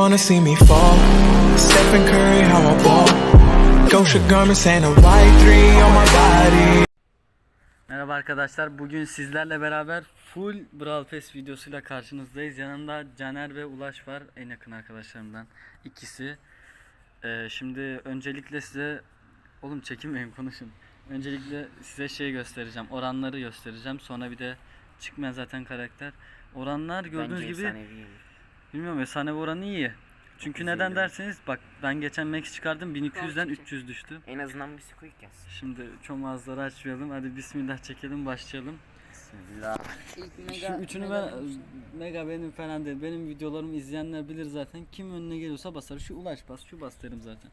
wanna see me fall. Stephen Curry, how I ball. Gosha garments and a white three on my body. Merhaba arkadaşlar. Bugün sizlerle beraber full Brawl Pass videosuyla karşınızdayız. Yanımda Caner ve Ulaş var. En yakın arkadaşlarımdan ikisi. Ee, şimdi öncelikle size oğlum çekinmeyin konuşun. Öncelikle size şey göstereceğim. Oranları göstereceğim. Sonra bir de çıkmayan zaten karakter. Oranlar gördüğünüz Bence gibi efsanevi. Bilmiyorum efsane oranı iyi. Çünkü neden Güzel. derseniz bak ben geçen max çıkardım 1200'den 300 düştü. En azından bir squeak yaz. Şimdi çomazları açmayalım. Hadi bismillah çekelim başlayalım. Bismillah. Şu üçünü ben mega benim falan değil. Benim videolarımı izleyenler bilir zaten. Kim önüne geliyorsa basar. Şu ulaş bas, şu bas derim zaten.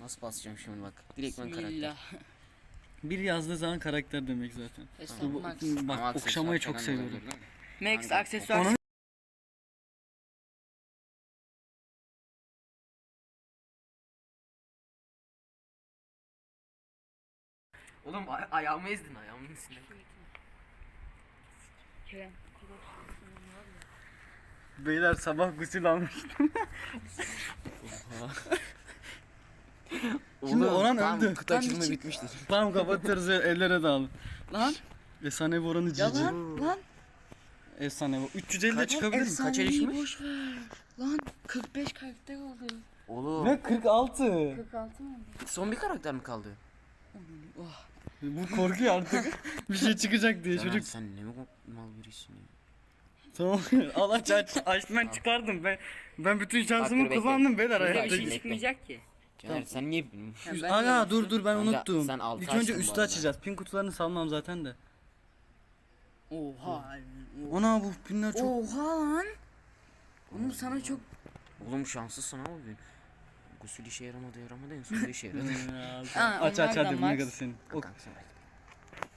Nasıl basacağım şimdi bak. Direkt ben karakter. Bismillah. Bir yazdığı zaman karakter demek zaten. Max. bu- Bak Ama aksesuar okşamayı çok falan da seviyorum. olabilir, değil mi? Max aksesuar. Onun- Oğlum ay- ayağımı ezdin ayağımın. Kerem. Beyler sabah gusül almıştım. Şimdi Orhan öldü. Kutu Lan açılımı bir bitmiştir. tamam kapatırız ellere dağılın. Lan. Efsane oranı Ya cici. lan. Lan. Efsane bu. 350 de Kaç- çıkabilir mi? Kaç Efsaneyi erişmiş? boş ver. Lan 45 karakter oldu. Oğlum. Ne 46. 46 mı oldu? Son bir karakter mi kaldı? Oh. Bu korkuyor artık. bir şey çıkacak diye Caner, çocuk. sen ne mi mal birisin ya? Tamam. al aç aç. Aç ben çıkardım. Ben ben bütün şansımı dur, bekle. kullandım beyler hayatta. bekle. şey çıkmayacak ki. Caner sen niye bilmiyorsun? Ha, ben de yaptım. dur dur ben Kanka, unuttum. sen altı İlk önce açtın bu üstü arada. açacağız. Pin kutularını salmam zaten de. Oha. Ona bu pinler çok... Oha lan. Oğlum sana çok Oğlum şanslısın bugün. Gusül işe yaramadı yaramadı en sonunda işe yaradı. Aa, aç aç onlardan hadi Max. ne kadar senin. O, Kanka sen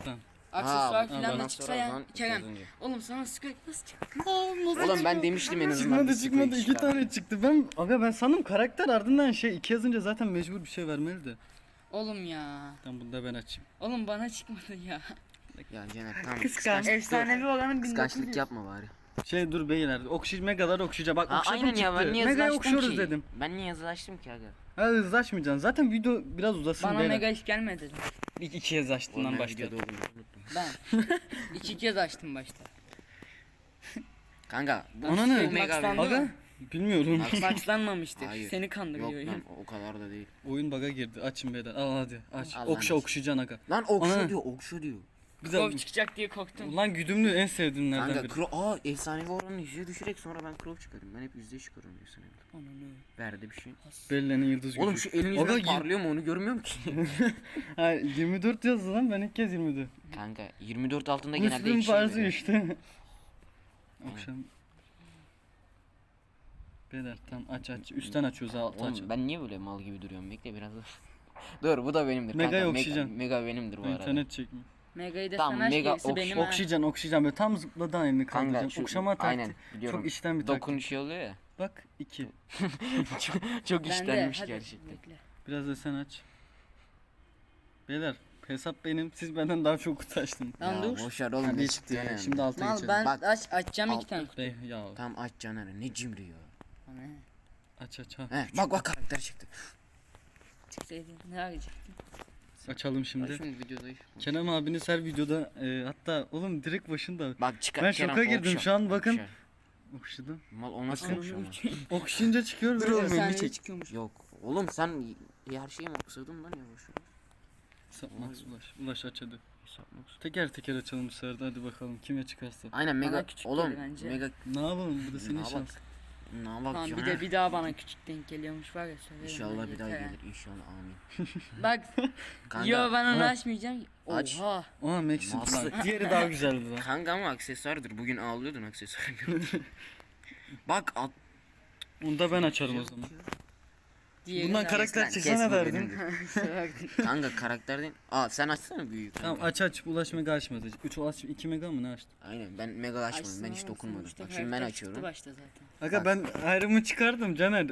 bak. aksesuar Ha, falan da çıksa ya. Kerem. Az önce. Oğlum sana Squid nasıl çıktı? Oğlum ben demiştim en azından. çıkmadı çıkmadı iki çıkar. tane çıktı. Ben aga ben sandım karakter ardından şey iki yazınca zaten mecbur bir şey vermeli de. Oğlum ya. Tamam bunu da ben açayım. Oğlum bana çıkmadı ya. Ya Caner tamam. Kıskanç. Efsanevi olanın Kıskançlık 1900. yapma bari. Şey dur beyler okşay megalar okşayacak. Bak Ha, okşadım aynen çıktı. ya ben niye okşuyoruz ki? dedim. Ben niye yazılaştım ki aga? Ha hızlaşmayacaksın. Zaten video biraz uzasın Bana beyler. mega hiç gelmedi. İlk iki kez Oğlum lan ben. İki kez açtım başta. Kanka bu Ona ne? bu mega Max'tan benim- değil Aga mi? bilmiyorum. Maxlanmamıştır. Hayır. Seni Yok kandırıyor. lan o kadar da değil. Oyun baga girdi. Açın beyler. Al hadi aç. Al lan Okşa aç. okşayacaksın aga. Lan okşu Ana. diyor okşu diyor. Kov de çıkacak diye korktum. Ulan güdümlü en sevdiğimlerden Kanka biri. kro aa efsanevi oranını yüzeye düşürerek sonra ben krov çıkarım. Ben hep yüzde çıkarıyorum efsanevi. Ananı. Verdi bir şey. Bellenin yıldız gücü. Oğlum şu elin Aga, yüzüne yir- parlıyor mu onu görmüyorum ki. Ha 24 yazdı lan ben ilk kez 24. Kanka 24 altında genelde Müslüm farzı oluyor. işte. Akşam. Beyler tam aç aç. Üstten açıyoruz altı aç. Ben niye böyle mal gibi duruyorum? Bekle biraz. Dur bu da benimdir. Mega'yı kanka. okşayacaksın. Mega, mega benimdir bu arada. İnternet çekmiyor. Mega'yı da Tamam, sen aç mega gerisi okş- benim ha. Okşayacaksın okşayacaksın böyle tam zıpladan elini Kanka kaldıracaksın. şu Okşama taktiği. aynen biliyorum. Çok içten bir taktik. Dokunuş oluyor ya. Bak 2. çok çok Ben de, işlenmiş hadi gerçekten. bekle. Biraz da sen aç. Beyler hesap benim. Siz benden daha çok kutu açtınız. Lan ya dur. boşver oğlum ne çıktı çıktı ya. yani. Şimdi alta Mal geçelim. ben Bak. aç açacağım Al. iki tane. Bey, ya Tamam aç Caner ne cimri ya. Aç aç ha. He bak bak karakter çıktı. Çıksaydı ne arayacaktın? Açalım şimdi. Şimdi videodayız. Kerem abiniz her videoda e, hatta oğlum direkt başında Bak çıkar. Ben şoka girdim okşa, şu an, bakın. okşa. okşadım. Mal o nasıl okşama? Okşayınca çıkıyor böyle. oğlum, elini çek. çıkıyormuş. Yok oğlum sen her şeyi mi oksadın lan yavaş yavaş. Sapmaz ulaş. Ulaş aç hadi. Hesapmak. Teker teker açalım bu sefer de hadi bakalım kime çıkarsa. Aynen mega küçük oğlum geldi bence. mega Ne yapalım bu da senin Ne şans. Ne bak Tamam bir de bir daha bana küçük denk geliyormuş var ya söylerim. İnşallah ben bir daha yeter ha. gelir inşallah amin. Bak Kanka, yo ben onu Ha. açmayacağım. Aç. Oha. Oha Maxim Nasıl? diğeri daha güzeldi lan. kanka ama aksesuardır. Bugün ağlıyordun aksesuar. Bak at. Onu da ben açarım o zaman. Diğeri Bundan karakter çıksa ne beni. Kanka karakter değil. Aa sen açsana büyük. Tamam aç aç ulaş mega açmadı. 3 ulaş 2 mega mı ne açtı? Aynen ben mega açmadım. Açsın Ben hiç dokunmadım. Bak şimdi ben açıyorum. başta zaten. Aga ben ayrımı çıkardım Caner.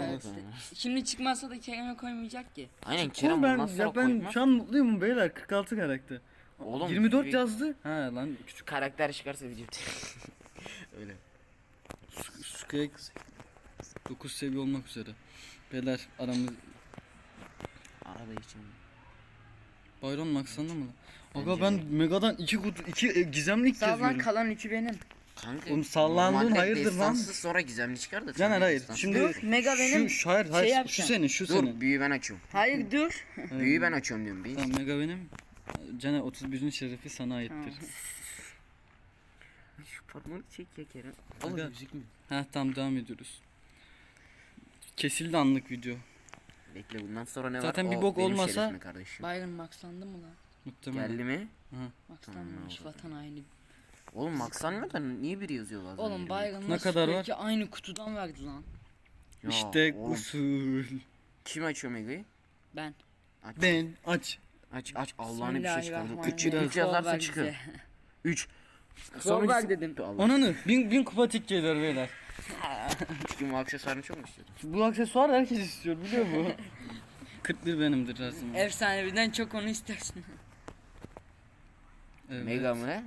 Evet. yani. Şimdi çıkmazsa da Kerem'e koymayacak ki. Aynen Kerem Oğlum ben bundan sonra ya ben koymaz. şu an mutluyum beyler 46 karakter. Oğlum, 24 bir- yazdı. Ha lan küçük. Karakter çıkarsa video Öyle. Squeak 9 seviye olmak üzere. Beyler aramız Arada için. Byron Max'ında mı? Aga Bence ben de. Mega'dan iki kutu iki e, gizemli ilk kez Sağ lan görüyorum. kalan üçü benim. Kanka. Oğlum sallandın, normalde hayırdır lan? sonra gizemli çıkar da. Caner hayır. Şimdi Dur, Mega benim. şu, şu hayır hayır şey şu yapacağım. senin şu Dur senin. büyüğü ben açıyorum. Hayır dur. Büyüğü ben açıyorum diyorum. Bir. Tamam Mega benim. Caner 31'in şerefi sana aittir. Şu parmağını çek ya Kerem. Aga. Oğlum müzik mi? Ha tamam devam ediyoruz. Kesildi anlık video. Bekle bundan sonra ne Zaten var? bir O bok benim olmasa- şerefime kardeşim. Byron maxlandı mı lan? Muhtemelen. Geldi mi? Maxlanmamış Tamam, vatan haini. Oğlum maksanmıyor da niye biri yazıyor bazen? Oğlum yerine? Byron Ne kadar var? Aynı kutudan verdi lan. Ya İşte oğlum, usul. Kim açıyor Mega'yı? Ben. Aç. Ben aç. Aç aç Allah'ını bir şey çıkardı. Bismillahirrahmanirrahim. Küçük üç yazarsa Sol çıkıyor. ver 3. Sol ver dedim. Allah. Ananı bin, bin kupa tik geliyor beyler. Çünkü bu aksesuarını çok mu istiyordun? Bu aksesuar herkes istiyor biliyor musun? 41 benimdir zaman. Efsaneviden çok onu istersin. Evet. Mega mı?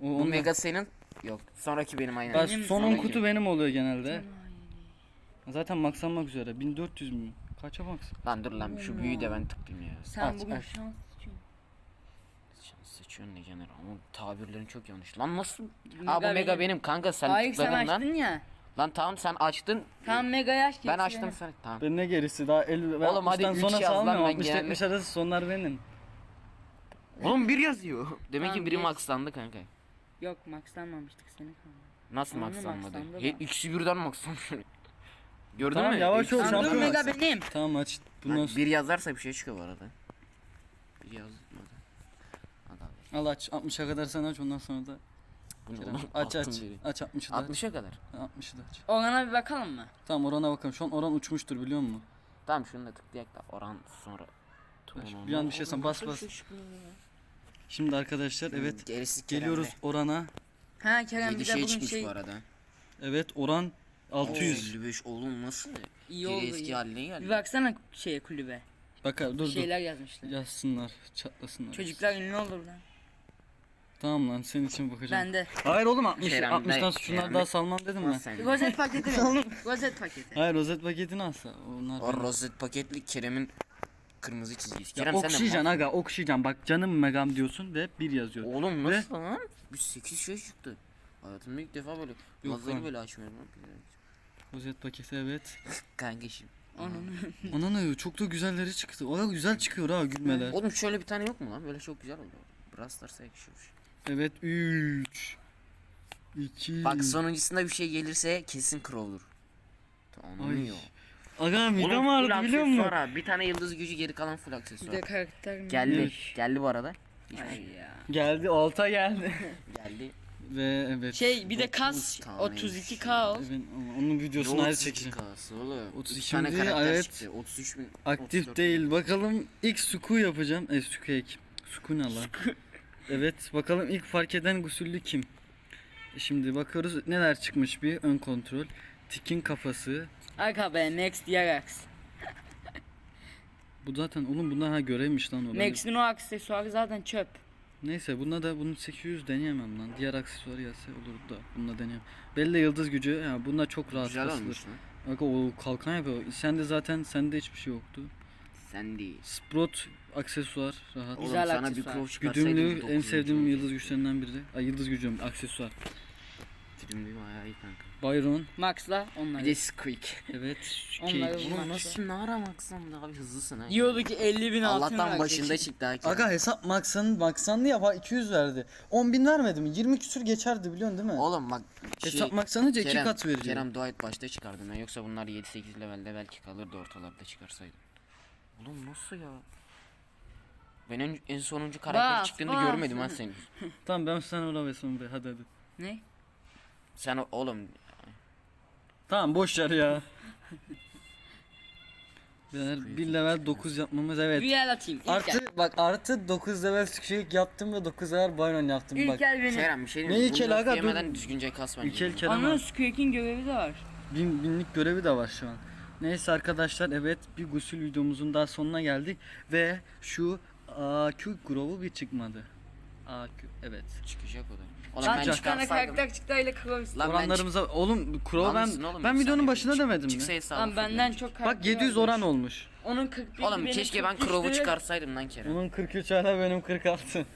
O, Bu ondan- Mega senin? Yok. Sonraki benim aynen. Ben Benim son 10 sonraki. kutu benim oluyor genelde. Zaten maksanmak üzere. 1400 mü? Kaça maks? Lan dur lan şu büyüyü de ben tıklayayım ya. Sen Aç, bugün aç. şans için. Şans seçiyorsun ne Caner ama tabirlerin çok yanlış. Lan nasıl? Mega Aa bu Mega benim. benim kanka sen Hayır sen tıkladın lan. açtın ya. Lan tamam sen açtın. Tam mega yaş Ben açtım sen. Tamam. Ben ne gerisi daha 50 ben Oğlum hadi 60'tan üç sonra yaz lan, salmıyorum. ben 60 genelde- 70 arası sonlar benim. Oğlum bir yazıyor. Demek Tamam, ki biri geç. maxlandı kanka. Yok maxlanmamıştık seni kaldı. Nasıl Ananı maxlanmadı? maxlandı He, da. ikisi birden maxlanmış. Gördün Tamam, mü? yavaş İkisi ol, birden Tamam dur maxlandı. mega benim. Tamam aç. Bundan Lan sonra- bir yazarsa bir şey çıkıyor bu arada. Bir yazmadı. Al aç 60'a kadar sen aç ondan sonra da Bu ne aç aç. Biri. Aç 60'ı da aç. 60'a kadar. 60'ı da aç. Orana bir bakalım mı? Tamam orana bakalım. Şu an oran uçmuştur biliyor musun? Tamam şunu da tıklayak da oran sonra. Ver, bir an bir şey sen bas bas. Şimdi arkadaşlar evet Gerisi geliyoruz orana. Ha Kerem Yedi bir de şey bugün çıkmış şey bu arada. Evet oran 600. 55 oğlum nasıl? iyi Geri oldu. eski iyi. haline Bir geldi. baksana şeye kulübe. Bak dur Bir dur. şeyler yazmışlar. Yazsınlar, çatlasınlar. Çocuklar ünlü olur lan. Tamam lan senin için bakacağım. Ben de. Hayır oğlum 60 Kerem 60'dan Bey, şunlar Kerem daha Bey. salmam dedim ben. Rozet paketi mi? Rozet paketi. Hayır rozet paketini alsa. Onlar O rozet paketli Kerem'in kırmızı çizgisi. ya Kerem sen de okşayacaksın aga okşayacaksın. Bak canım megam diyorsun ve bir yazıyor. Oğlum nasıl lan? Bir 8 şey çıktı. Hayatımda ilk defa böyle Yok böyle açmıyorum. Rozet paketi evet. Kankeşim. Onun. Ana ne çok da güzelleri çıktı. O güzel çıkıyor ha gülmeler. Oğlum şöyle bir tane yok mu lan? Böyle çok güzel oldu. Brawl Stars'a yakışıyormuş. Evet 3 2 Bak sonuncusunda bir şey gelirse kesin Crow'dur. Tamam Ay. yok. Aga midem full ağrıdı biliyor musun? aksesuar ha. Bir tane yıldız gücü geri kalan full Bir aksesuar. de karakter mi? Geldi. Geldi bu arada. Ay ya. Geldi alta geldi. Geldi. ve evet. Şey bir de 9 kas tane 32k ol. Evet, ama onun videosunu ayrı çekeceğim. kası oğlum. 32 İki tane karakter evet. çıktı. 33 bin. Aktif 34 değil. Bakalım ilk suku yapacağım. E suku ek. Suku ne lan? Evet bakalım ilk fark eden gusüllü kim? Şimdi bakıyoruz neler çıkmış bir ön kontrol. Tikin kafası. Aga be Max Diarax. Bu zaten oğlum bunlar ha görevmiş lan o. Ben- Max'in o aksesuarı zaten çöp. Neyse bunda da bunu 800 deneyemem lan. Diğer aksesuar gelse olur da bununla deneyemem. Belli yıldız gücü. Ya bunlar çok rahat Güzel basılır. olmuş lan. Bak o kalkan yapıyor. Sende zaten sende hiçbir şey yoktu. Sen değil. Sprot aksesuar rahat. Oğlum Güzel sana bir aksesuar. Crow çıkarsaydım. Güdümlü en 900 sevdiğim yıldız güçlerinden biri. Ay yıldız gücüm aksesuar. Güdümlü bayağı iyi kanka. Byron. Max'la onlar. Bir de Squeak. Evet. Onları Cake. Oğlum nasıl ne aramaksan da abi hızlısın ha. Diyordu ki 50 bin altın Allah'tan verecek. başında çıktı ha. Kerem. Aga hesap maksan maksanlı ya 200 verdi. 10 bin vermedi mi? 20 küsür geçerdi biliyorsun değil mi? Oğlum bak şey, hesap maksanınca 2 Kerem, kat verecek. Kerem dua et başta çıkardım ben yoksa bunlar 7-8 levelde belki kalırdı ortalarda çıkarsaydım. Oğlum nasıl ya? Ben en, en sonuncu karakter Bas, çıktığını bas. görmedim ha senin. Tamam ben sana ona ve son be hadi hadi. Ne? Sen o- oğlum Tamam boş ver ya. Beyler 1 level 9 yapmamız evet. Bir el atayım. İlk el. Artı bak artı 9 level Squeak yaptım ve 9 level Byron yaptım İlk bak. el benim. Kerem bir şey Ne diyeyim mi? ilkel Bunu aga, dur. yemeden düzgünce kas bence. İlkel Kerem Onun. Squeak'in görevi de var. Bin, binlik görevi de var şu an. Neyse arkadaşlar evet bir gusül videomuzun daha sonuna geldik ve şu AQ Grow'u bir çıkmadı. AQ evet. Çıkacak o da. Oğlum Lan ben tane çıkarsaydım. karakter çıktı öyle kılamış. Lan ben Oranlarımıza oğlum Crow ben oğlum? ben videonun başında demedim Çıksa mi? hesabı Lan benden çok karakter Bak 700 varmış. oran olmuş. Onun 41 Oğlum benim keşke ben 43'tü. Crow'u çıkarsaydım lan Kerem. Onun 43 hala benim 46.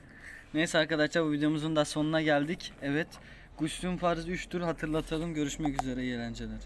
Neyse arkadaşlar bu videomuzun da sonuna geldik. Evet. Kuşluğun farzı 3'tür hatırlatalım. Görüşmek üzere iyi eğlenceler.